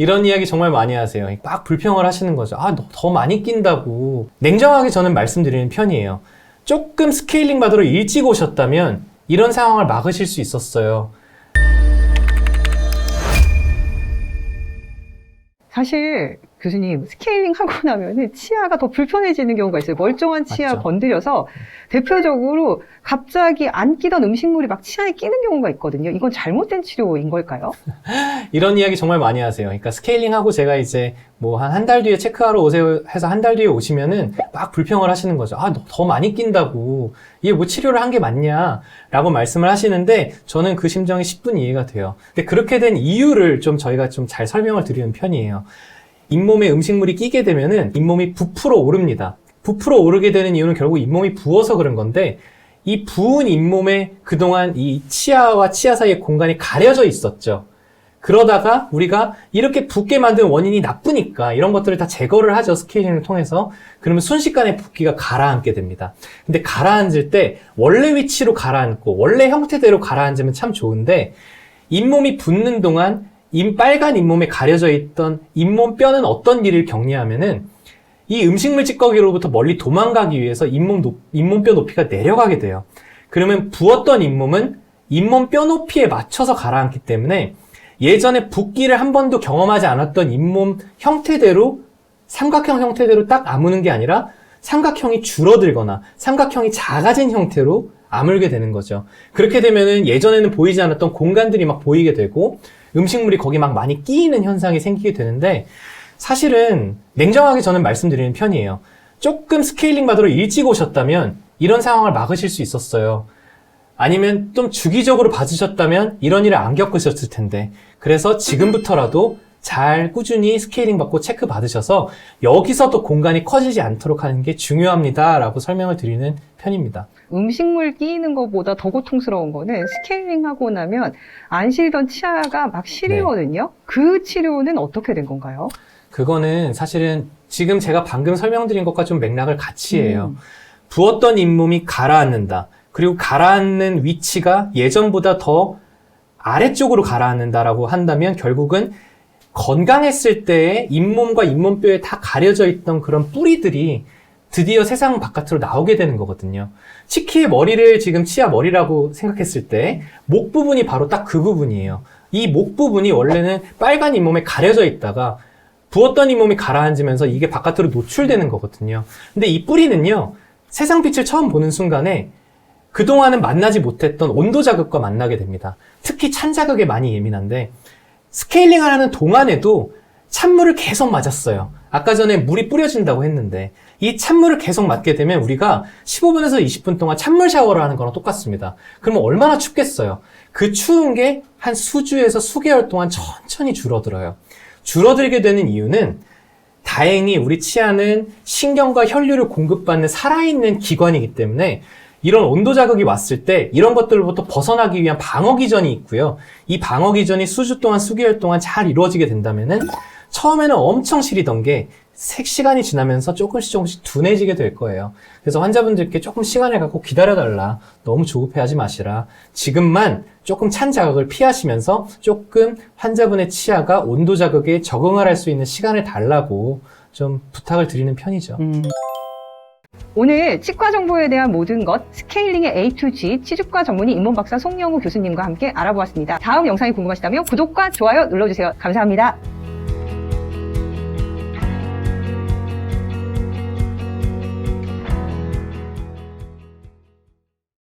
이런 이야기 정말 많이 하세요. 막 불평을 하시는 거죠. 아, 너더 많이 낀다고. 냉정하게 저는 말씀드리는 편이에요. 조금 스케일링 받으러 일찍 오셨다면 이런 상황을 막으실 수 있었어요. 사실 교수님 스케일링 하고 나면은 치아가 더 불편해지는 경우가 있어요. 멀쩡한 치아 맞죠. 건드려서 대표적으로 갑자기 안 끼던 음식물이 막 치아에 끼는 경우가 있거든요. 이건 잘못된 치료인 걸까요? 이런 이야기 정말 많이 하세요. 그러니까 스케일링 하고 제가 이제 뭐 한 한 달 뒤에 체크하러 오세요 해서 한 달 뒤에 오시면은 막 불평을 하시는 거죠. 아, 너더 많이 낀다고. 이게 뭐 치료를 한 게 맞냐? 라고 말씀을 하시는데 저는 그 심정이 10분 이해가 돼요. 근데 그렇게 된 이유를 좀 저희가 좀 잘 설명을 드리는 편이에요. 잇몸에 음식물이 끼게 되면은 잇몸이 부풀어 오릅니다. 부풀어 오르게 되는 이유는 결국 잇몸이 부어서 그런 건데 이 부은 잇몸에 그동안 이 치아와 치아 사이의 공간이 가려져 있었죠. 그러다가 우리가 이렇게 붓게 만든 원인이 나쁘니까 이런 것들을 다 제거를 하죠. 스케일링을 통해서. 그러면 순식간에 붓기가 가라앉게 됩니다. 근데 가라앉을 때 원래 위치로 가라앉고 원래 형태대로 가라앉으면 참 좋은데 잇몸이 붓는 동안 임 빨간 잇몸에 가려져 있던 잇몸 뼈는 어떤 일을 격리하면은 이 음식물 찌꺼기로부터 멀리 도망가기 위해서 잇몸, 높- 잇몸 뼈 높이가 내려가게 돼요. 그러면 부었던 잇몸은 잇몸 뼈 높이에 맞춰서 가라앉기 때문에 예전에 붓기를 한 번도 경험하지 않았던 잇몸 형태대로 삼각형 형태대로 딱 아무는 게 아니라 삼각형이 줄어들거나 삼각형이 작아진 형태로 아물게 되는 거죠. 그렇게 되면은 예전에는 보이지 않았던 공간들이 막 보이게 되고 음식물이 거기 막 많이 끼이는 현상이 생기게 되는데 사실은 냉정하게 저는 말씀드리는 편이에요. 조금 스케일링 받으러 일찍 오셨다면 이런 상황을 막으실 수 있었어요. 아니면 좀 주기적으로 받으셨다면 이런 일을 안 겪으셨을 텐데. 그래서 지금부터라도 잘 꾸준히 스케일링 받고 체크 받으셔서 여기서도 공간이 커지지 않도록 하는 게 중요합니다. 라고 설명을 드리는 편입니다. 음식물 끼이는 것보다 더 고통스러운 거는 스케일링 하고 나면 안 시리던 치아가 막 시리거든요. 그 치료는 어떻게 된 건가요? 그거는 사실은 지금 제가 방금 설명드린 것과 좀 맥락을 같이 해요. 음. 부었던 잇몸이 가라앉는다. 그리고 가라앉는 위치가 예전보다 더 아래쪽으로 가라앉는다라고 한다면 결국은 건강했을 때의 잇몸과 잇몸뼈에 다 가려져 있던 그런 뿌리들이 드디어 세상 바깥으로 나오게 되는 거거든요. 치키의 머리를 지금 치아 머리라고 생각했을 때 목 부분이 바로 딱 그 부분이에요. 이 목 부분이 원래는 빨간 잇몸에 가려져 있다가 부었던 잇몸이 가라앉으면서 이게 바깥으로 노출되는 거거든요. 근데 이 뿌리는요, 세상 빛을 처음 보는 순간에 그동안은 만나지 못했던 온도 자극과 만나게 됩니다. 특히 찬 자극에 많이 예민한데, 스케일링을 하는 동안에도 찬물을 계속 맞았어요. 아까 전에 물이 뿌려진다고 했는데, 이 찬물을 계속 맞게 되면 우리가 15분에서 20분 동안 찬물 샤워를 하는 거랑 똑같습니다. 그러면 얼마나 춥겠어요? 그 추운 게 한 수주에서 수개월 동안 천천히 줄어들어요. 줄어들게 되는 이유는 다행히 우리 치아는 신경과 혈류를 공급받는 살아있는 기관이기 때문에 이런 온도 자극이 왔을 때 이런 것들로부터 벗어나기 위한 방어 기전이 있고요. 이 방어 기전이 수주 동안 수개월 동안 잘 이루어지게 된다면은 처음에는 엄청 시리던 게색 시간이 지나면서 조금씩 조금씩 둔해지게 될 거예요. 그래서 환자분들께 조금 시간을 갖고 기다려달라. 너무 조급해하지 마시라. 지금만 조금 찬 자극을 피하시면서 조금 환자분의 치아가 온도 자극에 적응을 할 수 있는 시간을 달라고 좀 부탁을 드리는 편이죠. 음. 오늘 치과 정보에 대한 모든 것 스케일링의 A to G 치주과 전문의 인문 박사 송영우 교수님과 함께 알아보았습니다. 다음 영상이 궁금하시다면 구독과 좋아요 눌러주세요. 감사합니다.